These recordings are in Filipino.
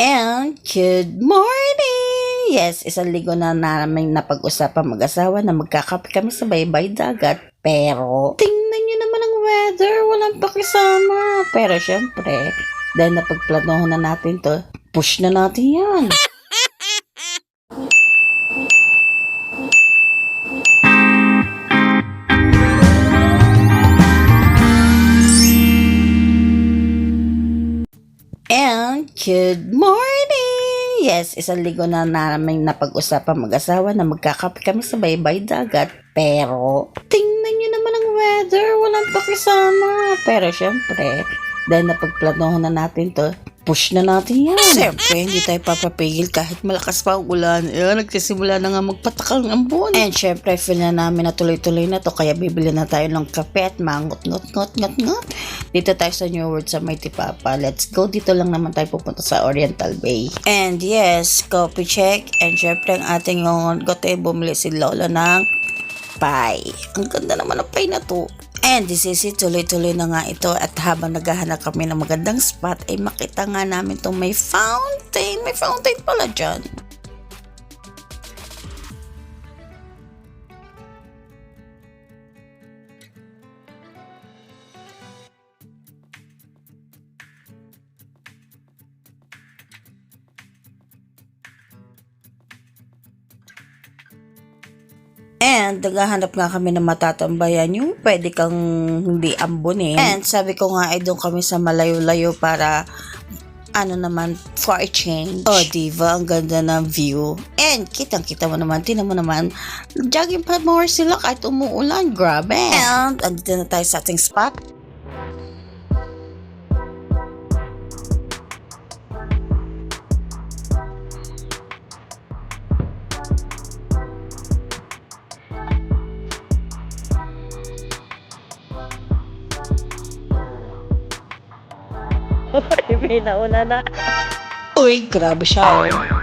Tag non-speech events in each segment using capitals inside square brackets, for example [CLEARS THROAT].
And good morning! Yes, isang linggo na namin napag-usapan mag-asawa na magkakape kami sa baybay dagat. Pero, tingnan nyo naman ang weather, walang pakisama. Pero syempre, dahil napagplanohan na natin to, push na natin yan. Good morning! Yes, isang linggo na namin napag-usapan mag-asawa na magkakape kami sa baybay dagat. Pero, tingnan nyo naman ang weather, walang pakisama. Pero syempre, dahil napagplanohan na natin to, push na natin yan. Siyempre, hindi tayo papapigil kahit malakas pa ang ulan. Ayan, nagsisimula na nga magpatakal ang buwan. And syempre, feel na namin na tuloy-tuloy na to, kaya bibili na tayo ng kape at mangot ngot ngot ngot ngot. Dito tayo sa New World sa Mighty Papa. Let's go. Dito lang naman tayo pupunta sa Oriental Bay. And yes, coffee check. And syempre, ang ating yung gote, bumili si Lola ng pie. Ang ganda naman ng pie na to. And this is it, tuloy-tuloy na nga ito at habang naghahanap kami ng magandang spot ay makita nga namin itong may fountain. May fountain pala dyan. And naghahanap nga kami ng matatambayan yung pwede kang hindi ambunin. And sabi ko nga ay doon kami sa malayo-layo para ano naman, for a change. Oh, diva, ang ganda ng view. And kitang-kita mo naman, tinan mo naman, jogging pa more sila kahit umuulan. Grabe. And andito na tayo sa ating spot. Nauna na. Uy, grabe siya. Oh.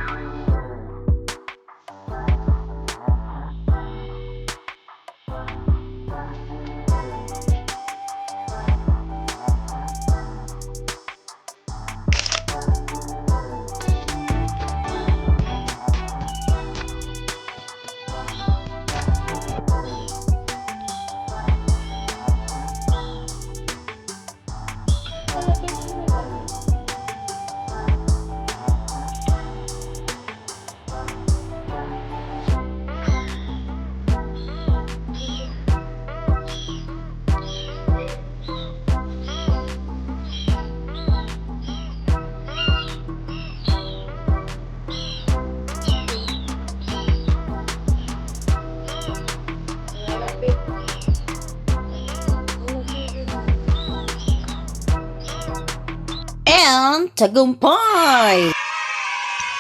Tagumpay!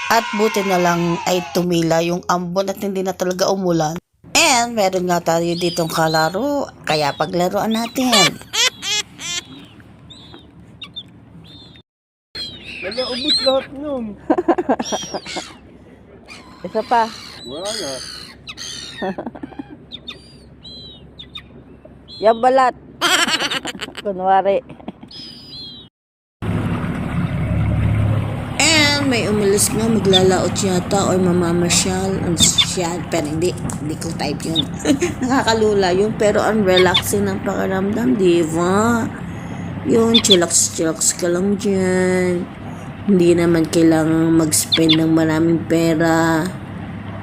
At buti na lang ay tumila yung ambon at hindi na talaga umulan. And meron nga tayo ditong kalaro, kaya paglaruan natin. Nag-aubos lahat nun. [LAUGHS] Isa pa. Wala na. [LAUGHS] Yung balat. [LAUGHS] Kunwari. And may umalis nga maglalaot yata or mamamasyal. Siya, pero hindi, hindi ko type yun. [LAUGHS] Nakakalula yun, pero ang relaxing ng pakiramdam, di ba? Yun, chillax-chillax ka lang dyan. Hindi naman kailangang mag-spend ng maraming pera.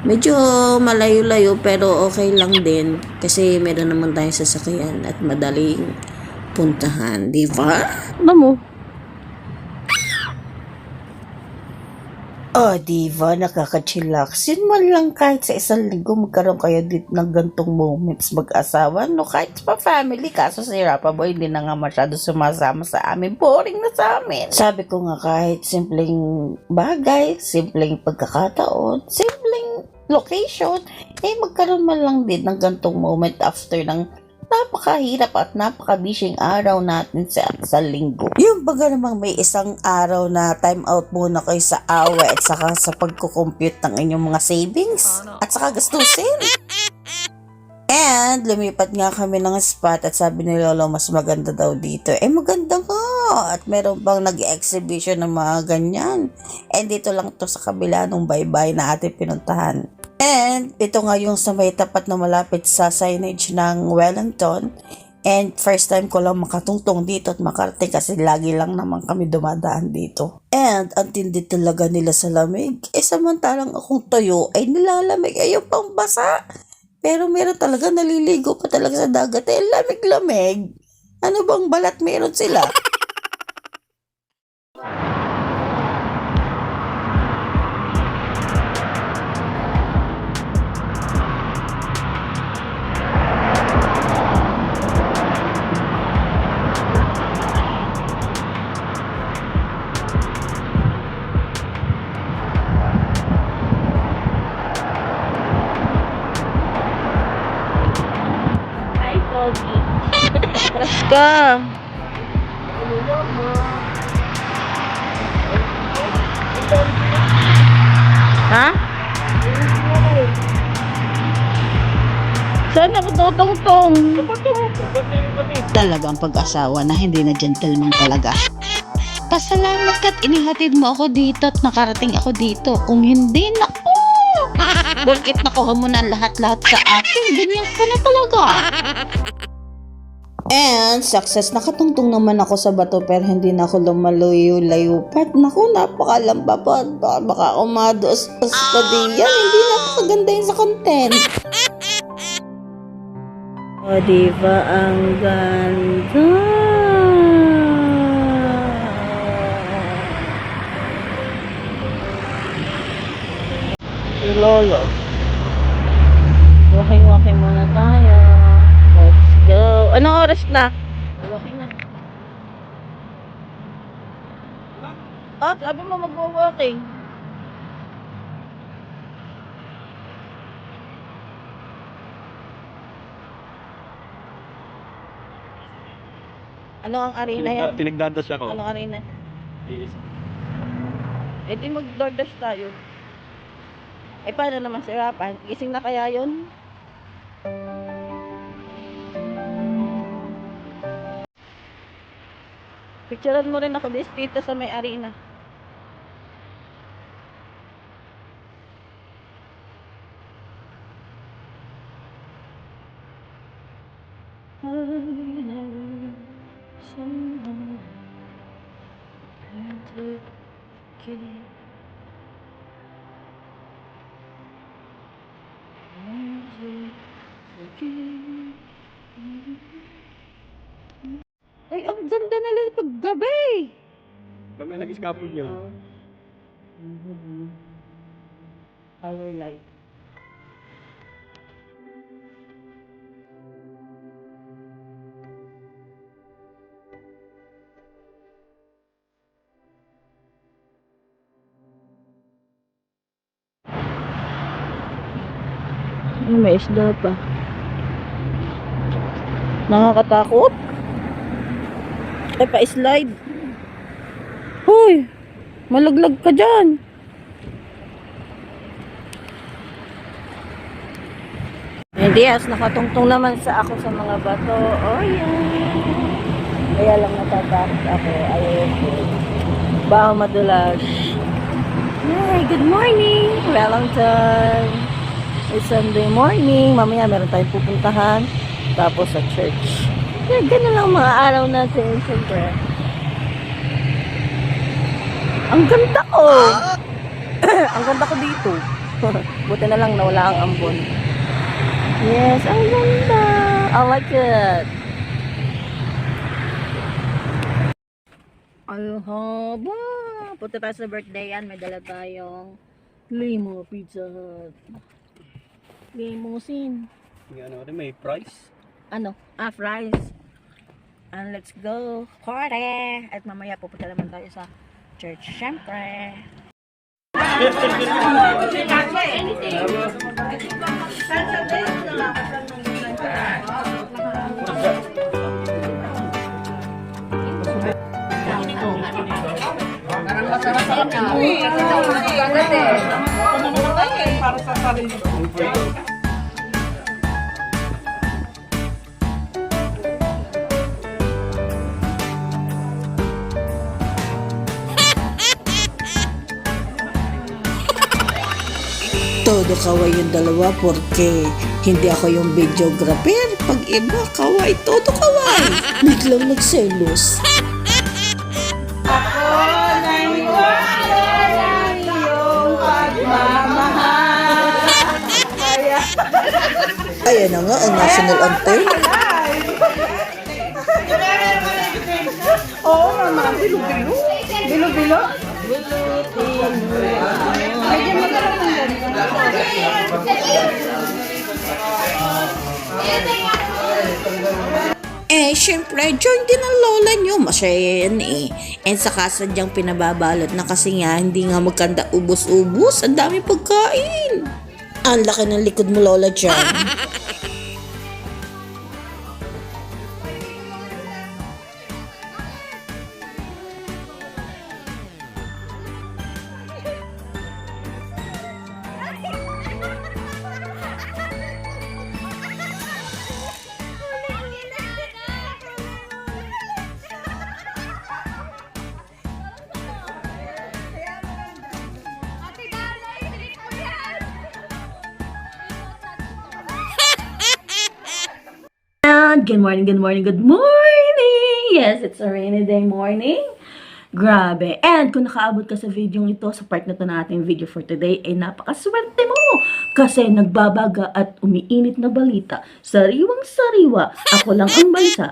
Medyo malayo-layo pero okay lang din kasi meron naman tayong sasakyan at madaling puntahan, di ba? Ano Oh, diva, nakaka-chillax. Yun man lang kahit sa isang linggo magkaroon kayo dito ng gantong moments mag-asawa. No, kahit pa family, kaso si Rapa Boy hindi na nga masyado sumasama sa amin. Boring na sa amin. Sabi ko nga kahit simpleng bagay, simpleng pagkakataon, simpleng location, eh magkaroon man lang din ng gantong moment after ng napakahirap at napakabishing araw natin sa sa linggo. Yung baga namang may isang araw na time out muna kayo sa away at saka sa pagkukompute ng inyong mga savings at saka gastusin. And lumipat nga kami ng spot at sabi ni Lolo mas maganda daw dito. Eh maganda nga. At meron pang nag-exhibition ng mga ganyan. And dito lang to sa kabila nung bye-bye na ating pinuntahan. And ito nga yung sa may tapat na malapit sa signage ng Wellington. And first time ko lang makatungtong dito at makarating kasi lagi lang naman kami dumadaan dito. And ang tindi talaga nila sa lamig. Eh samantalang akong toyo ay nilalamig ay yung pambasa. Pero meron talaga naliligo pa talaga sa dagat. Eh lamig-lamig. Ano bang balat meron sila? Go. Ha? Saan ako tutungtong? Talagang pag-asawa na hindi na gentleman talaga. Pasalamat ka't inihatid mo ako dito at nakarating ako dito. Kung hindi, naku! [LAUGHS] Bakit nakuha mo na lahat-lahat sa akin? Ganyan ka na talaga. And success, nakatungtong naman ako sa bato pero hindi na ako lumalayo-layo pat. Naku, napakalamba pa. Baka, baka umados pa diyan. Hindi napakaganda yun sa content. O, diba ang ganda? Lolo. Walking-walking muna tayo. Let's go. Anong oras na? Walking na. Ah, sabi mo mag-walking. Ano ang arena yan? Pinagdadas ako. Ano arena? Eh di mag-DoorDash tayo. Eh paano naman si Rapan? Gising na kaya yun? Picturean mo rin ako dito sa may arena. Ay, ang ganda na lang pag gabi. Kami nag-scaffold niyo. Power light. Ay, may isda pa. Nakakatakot. Ay, pa-slide. Hoy! Malaglag ka dyan. As nakatungtong naman sa ako sa mga bato. Oh, yeah. Kaya lang natatakot ako. Ayoko. Baho madulas. Hey, good morning! Wellington! It's Sunday morning. Mamaya meron tayong pupuntahan. Tapos sa church. Yeah, ganun lang mga araw natin. Siyempre. Ang ganda ko! [COUGHS] ang ganda ko dito. [LAUGHS] Buti na lang nawala ang ambon. Yes, ang ganda. I like it. Ang haba. Punta tayo sa birthday yan. May dala tayong limo pizza. Limousine. May ano rin, may price. Ano? Ah, fries. And let's go. Party! At mamaya pupunta naman tayo sa church, syempre. Para sa sarili ko. Todo kaway yung dalawa porque hindi ako yung videographer. Pag iba, kaway, todo kaway. [LAUGHS] Biglang nagselos. Ayan na nga ang national anthem. Eh, syempre, join din ang lola nyo. Masaya yan eh. And saka sadyang pinababalot na kasi nga hindi nga magkanda ubos-ubos. Ang dami pagkain. Ang laki ng likod mo, lola dyan. [LAUGHS] good morning, good morning, good morning! Yes, it's a rainy day morning. Grabe. And kung nakaabot ka sa video ito, sa part na to na ating video for today, ay napakaswerte mo! Kasi nagbabaga at umiinit na balita. Sariwang sariwa. Ako lang ang balita.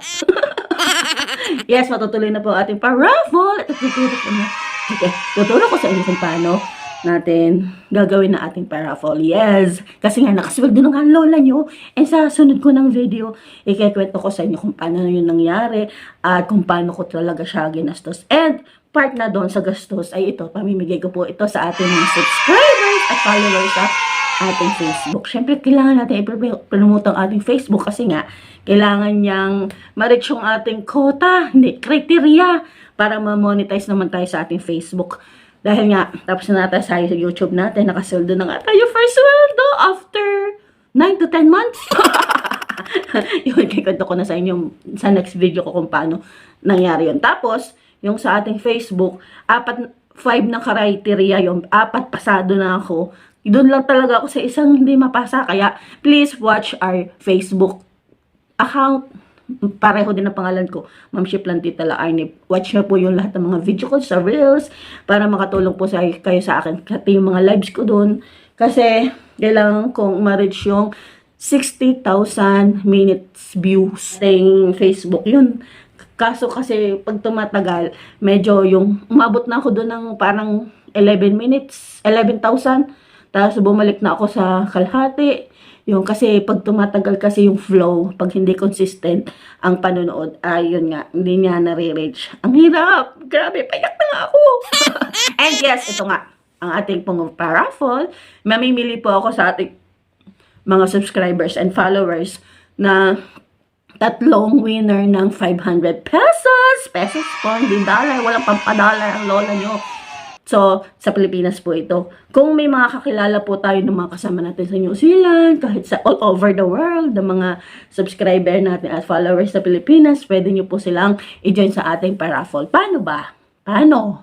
[LAUGHS] yes, matutuloy na po ating paraffle. At tuturo ko na. Okay, tuturo ko sa inyo kung paano natin gagawin na ating paraffle. Yes! Kasi nga, nakasweldo na nga lola nyo. And sa sunod ko ng video, ikikwento ko sa inyo kung paano yun nangyari at kung paano ko talaga siya ginastos. And part na doon sa gastos ay ito, pamimigay ko po ito sa ating mga subscribers at followers sa ating Facebook. Siyempre, kailangan natin i-promote ang ating Facebook kasi nga, kailangan niyang ma-reach yung ating quota, hindi, criteria para ma-monetize naman tayo sa ating Facebook. Dahil nga, tapos na tayo sa YouTube natin, nakasoldo na nga tayo first sweldo after 9 to 10 months. [LAUGHS] yun, kikwento ko na sa inyo sa next video ko kung paano nangyari yun. Tapos, yung sa ating Facebook, apat, five na criteria yung apat pasado na ako. Doon lang talaga ako sa isang hindi mapasa. Kaya, please watch our Facebook account. Pareho din ang pangalan ko, Ma'am Shiplantita Laarni. Watch nyo po yung lahat ng mga video ko sa Reels para makatulong po sa kayo sa akin. Pati yung mga lives ko doon. Kasi, kailangan kong ma-reach yung 60,000 minutes views sa Facebook. Yun. Kaso kasi, pag tumatagal, medyo yung, umabot na ako doon ng parang 11 minutes, 11,000. Tapos bumalik na ako sa kalahati. Yung kasi pag tumatagal kasi yung flow, pag hindi consistent ang panonood, ay yun nga, hindi niya nare-reach. Ang hirap! Grabe, payak na nga ako! [LAUGHS] And yes, ito nga, ang ating pong paraffle. Mamimili po ako sa ating mga subscribers and followers na tatlong winner ng 500 pesos. Pesos po, hindi dollar. Walang pampadollar ang lola nyo. So, sa Pilipinas po ito. Kung may mga kakilala po tayo ng mga kasama natin sa New Zealand, kahit sa all over the world, ng mga subscriber natin at followers sa Pilipinas, pwede nyo po silang i-join sa ating paraffle. Paano ba? Paano?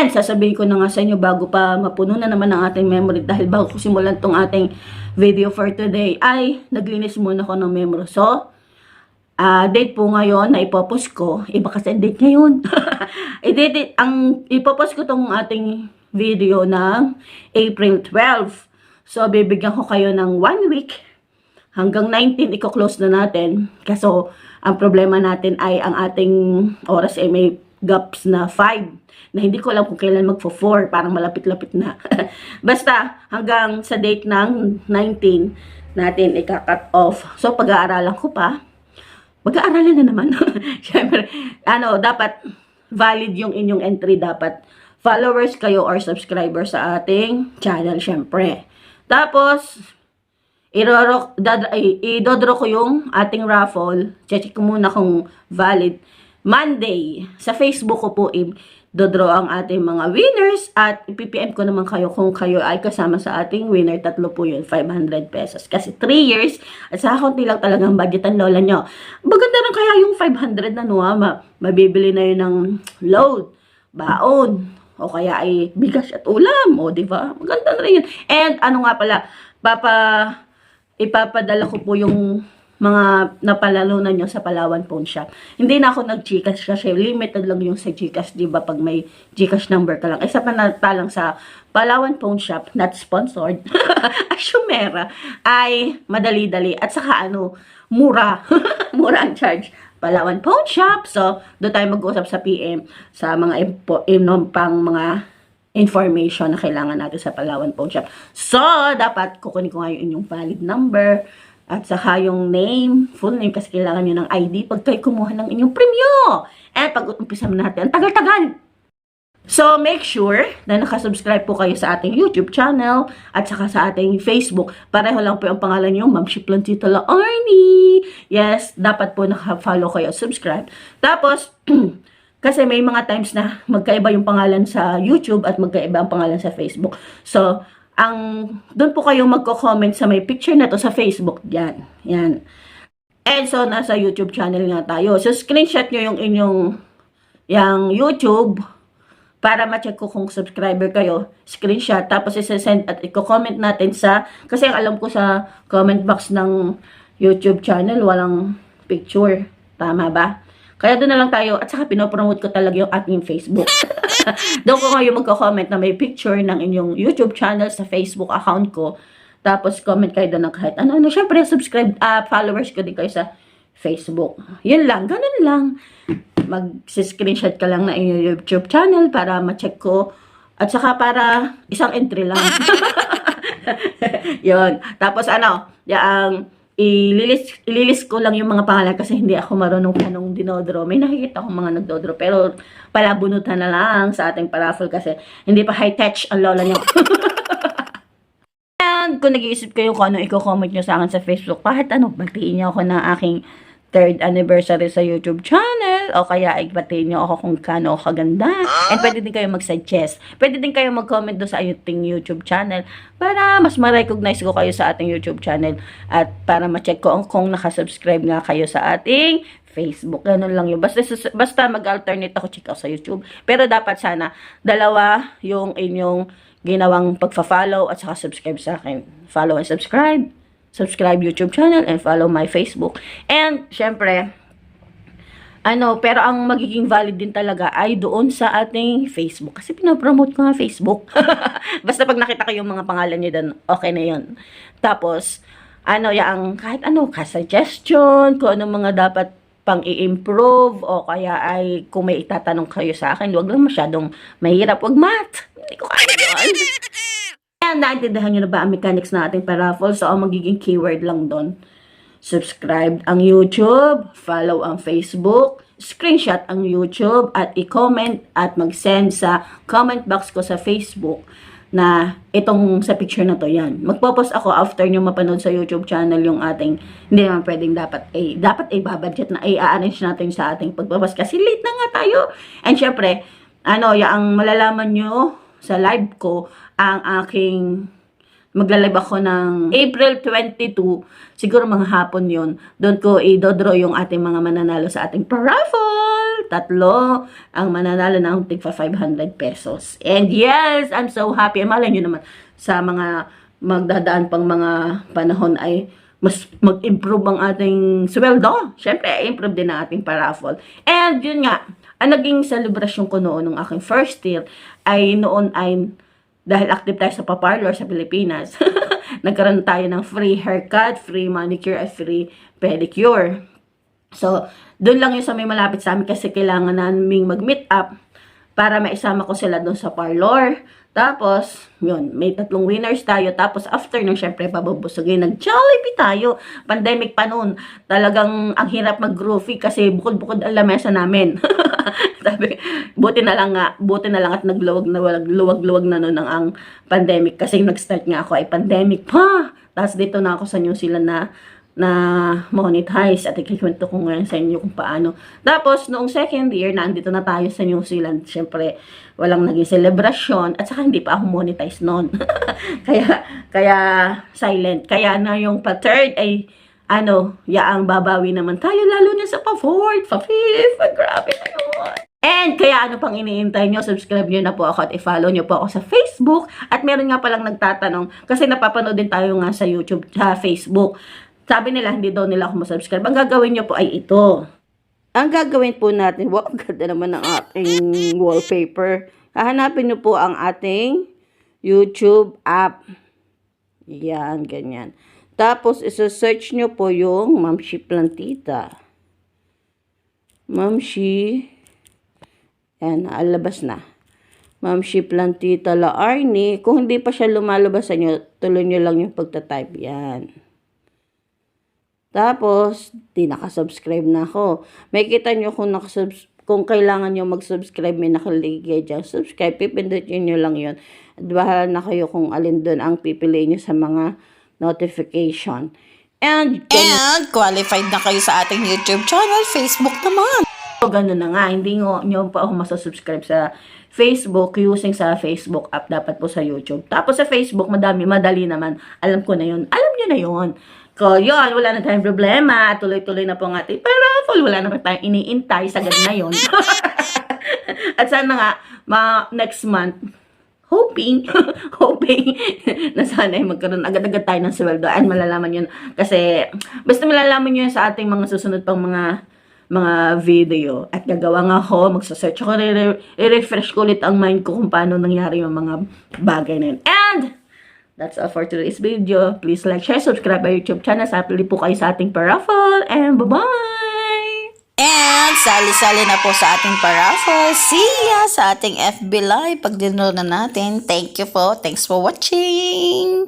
And sasabihin ko na nga sa inyo bago pa mapuno na naman ang ating memory dahil bago ko simulan tong ating video for today ay naglinis muna ako ng memory. So, Ah, date po ngayon na ipopost ko. Iba kasi date ngayon. [LAUGHS] I-date, ang ipopost ko tong ating video ng April 12. So, bibigyan ko kayo ng one week hanggang 19 iko-close na natin. Kaso, ang problema natin ay ang ating oras ay may gaps na 5 na hindi ko alam kung kailan magfo-4 parang malapit-lapit na [LAUGHS] basta hanggang sa date ng 19 natin ika-cut off so pag-aaralan ko pa mag-aaralan na naman. [LAUGHS] Siyempre, ano, dapat valid yung inyong entry. Dapat followers kayo or subscribers sa ating channel, syempre. Tapos, idodro ko yung ating raffle. Check ko muna kung valid. Monday, sa Facebook ko po, dodro ang ating mga winners at ipipm ko naman kayo kung kayo ay kasama sa ating winner. Tatlo po yun, 500 pesos. Kasi 3 years at sa konti lang talagang budget ang lola nyo. Maganda rin kaya yung 500 na no, ha? Ma- mabibili na yun ng load, baon, o kaya ay bigas at ulam, o di ba? Maganda rin yun. And ano nga pala, papa, ipapadala ko po yung mga napalalunan nyo sa Palawan Phone Shop. Hindi na ako nag-Gcash kasi limited lang yung sa Gcash, di ba? Pag may Gcash number ka lang. Isa pa natalang sa Palawan Phone Shop, not sponsored, [LAUGHS] Ashumera, ay madali-dali. At saka ano, mura. [LAUGHS] mura ang charge. Palawan Phone Shop. So, doon tayo mag-usap sa PM sa mga inom pang mga information na kailangan natin sa Palawan Phone Shop. So, dapat kukunin ko ngayon yung valid number at saka yung name, full name kasi kailangan nyo ng ID pag kayo kumuha ng inyong premyo. And pag-umpisa natin, ang tagal-tagal. So, make sure na nakasubscribe po kayo sa ating YouTube channel at saka sa ating Facebook. Pareho lang po ang pangalan nyo, Ma'am Shiplan Tito La Arnie. Yes, dapat po naka-follow kayo at subscribe. Tapos, [CLEARS THROAT] kasi may mga times na magkaiba yung pangalan sa YouTube at magkaiba ang pangalan sa Facebook. So, ang doon po kayo magko-comment sa may picture na to sa Facebook diyan. Yan. And so nasa YouTube channel nga tayo. So screenshot nyo yung inyong yung YouTube para ma-check ko kung subscriber kayo. Screenshot tapos i-send at i-comment natin sa kasi ang alam ko sa comment box ng YouTube channel walang picture. Tama ba? Kaya doon na lang tayo at saka pinopromote ko talaga yung ating Facebook. [LAUGHS] doon ko ngayon magko-comment na may picture ng inyong YouTube channel sa Facebook account ko. Tapos comment kayo doon ng kahit ano. ano syempre, subscribe, ah, followers ko din kayo sa Facebook. Yun lang, ganun lang. Mag-screenshot ka lang na inyong YouTube channel para ma-check ko. At saka para isang entry lang. [LAUGHS] Yun. Tapos ano, yung ililis, ililis ko lang yung mga pangalan kasi hindi ako marunong panong dinodro. May nakikita akong mga nagdodro pero palabunutan na lang sa ating paraffle kasi hindi pa high-tech ang lola niyo. [LAUGHS] And kung nag-iisip kayo kung ano i-comment nyo sa akin sa Facebook, kahit ano, batiin nyo ako ng aking third anniversary sa YouTube channel o kaya ay batiin nyo ako kung kano ako kaganda. And pwede din kayo mag-suggest. Pwede din kayo mag-comment doon sa ating YouTube channel para mas ma-recognize ko kayo sa ating YouTube channel at para ma-check ko kung nakasubscribe nga kayo sa ating Facebook. Ganun lang yun. Basta, basta mag-alternate ako check out sa YouTube. Pero dapat sana dalawa yung inyong ginawang pagfa-follow at saka subscribe sa akin. Follow and subscribe subscribe YouTube channel and follow my Facebook. And, syempre, ano, pero ang magiging valid din talaga ay doon sa ating Facebook. Kasi pinapromote ko nga Facebook. [LAUGHS] Basta pag nakita ko yung mga pangalan niyo doon, okay na yun. Tapos, ano, yung kahit ano, ka-suggestion, kung anong mga dapat pang i-improve o kaya ay kung may itatanong kayo sa akin, wag lang masyadong mahirap, wag math. Hindi ko kaya yun. Kaya naintindihan nyo na ba ang mechanics na ating paraffle? So, ang magiging keyword lang doon. Subscribe ang YouTube, follow ang Facebook, screenshot ang YouTube, at i-comment at mag-send sa comment box ko sa Facebook na itong sa picture na to yan. Magpo-post ako after nyo mapanood sa YouTube channel yung ating, hindi naman pwedeng dapat ay, dapat ay babudget na ay arrange natin sa ating pagpapas kasi late na nga tayo. And syempre, ano, yung malalaman nyo sa live ko ang aking magla-live ako ng April 22, siguro mga hapon yon Doon ko i-dodraw yung ating mga mananalo sa ating paraffle. Tatlo ang mananalo ng tigpa 500 pesos. And yes, I'm so happy. Malay nyo naman sa mga magdadaan pang mga panahon ay mas mag-improve ang ating sweldo. Siyempre, improve din ang ating paraffle. And yun nga, ang naging celebration ko noon ng aking first year ay noon ay dahil active tayo sa paparlor sa Pilipinas, [LAUGHS] nagkaroon tayo ng free haircut, free manicure, at free pedicure. So, doon lang yung sa may malapit sa amin kasi kailangan naming mag-meet up para maisama ko sila doon sa parlor. Tapos, yun, may tatlong winners tayo. Tapos, after nung syempre, pabubusugin, nag-Jollibee tayo. Pandemic pa noon. Talagang ang hirap mag-groovy kasi bukod-bukod ang lamesa namin. [LAUGHS] Sabi, buti na lang nga, buti na lang at nagluwag na luwag-luwag na noon ang, ang pandemic kasi nag-start nga ako ay pandemic pa. Tapos dito na ako sa New Zealand na na monetize at ikikwento ko ngayon sa inyo kung paano. Tapos, noong second year, nandito na tayo sa New Zealand. Siyempre, walang naging celebration at saka hindi pa ako monetize noon. [LAUGHS] kaya, kaya silent. Kaya na yung pa-third ay ano, yaang babawi naman tayo, lalo na sa pa-fourth, pa-fifth, grabe na yun. And kaya ano pang iniintay nyo, subscribe nyo na po ako at i-follow nyo po ako sa Facebook. At meron nga palang nagtatanong, kasi napapanood din tayo nga sa YouTube, sa Facebook. Sabi nila, hindi daw nila ako masubscribe. Ang gagawin nyo po ay ito. Ang gagawin po natin, [LAUGHS] wow, ang ganda naman ng ating wallpaper. Hahanapin nyo po ang ating YouTube app. Yan, ganyan. Tapos, isa-search nyo po yung Mamshi Plantita. Mamshi. Yan, alabas na. Mamshi Plantita La Arnie. Kung hindi pa siya lumalabas sa inyo, tuloy nyo lang yung pagta-type. Yan. Tapos, di nakasubscribe na ako. May kita nyo kung nakasubs kung kailangan nyo mag-subscribe, may nakaligay dyan. Subscribe, pipindutin nyo lang yun. At bahala na kayo kung alin doon ang pipiliin nyo sa mga notification. And, And qualified na kayo sa ating YouTube channel, Facebook naman. So, ganun na nga. Hindi nyo, nyo pa ako masasubscribe sa Facebook using sa Facebook app. Dapat po sa YouTube. Tapos sa Facebook, madami, madali naman. Alam ko na yun. Alam nyo na yun. So, yun, wala na tayong problema. Tuloy-tuloy na po ang ating paraffle. Wala na tayong iniintay. Sagad na yun. [LAUGHS] At sana nga, ma next month, hoping, [LAUGHS] hoping na sana ay magkaroon agad-agad tayo ng sweldo. And malalaman yun. Kasi, basta malalaman yun sa ating mga susunod pang mga mga video. At gagawa nga ako, magsasearch ako, re- i-refresh ko ulit ang mind ko kung paano nangyari yung mga bagay na yun. And, that's all for today's video. Please like, share, subscribe my YouTube channel. Sapili po kayo sa ating paraffle. And bye-bye! And sali-sali na po sa ating paraffle. See ya sa ating FB Live pag na natin. Thank you po. Thanks for watching.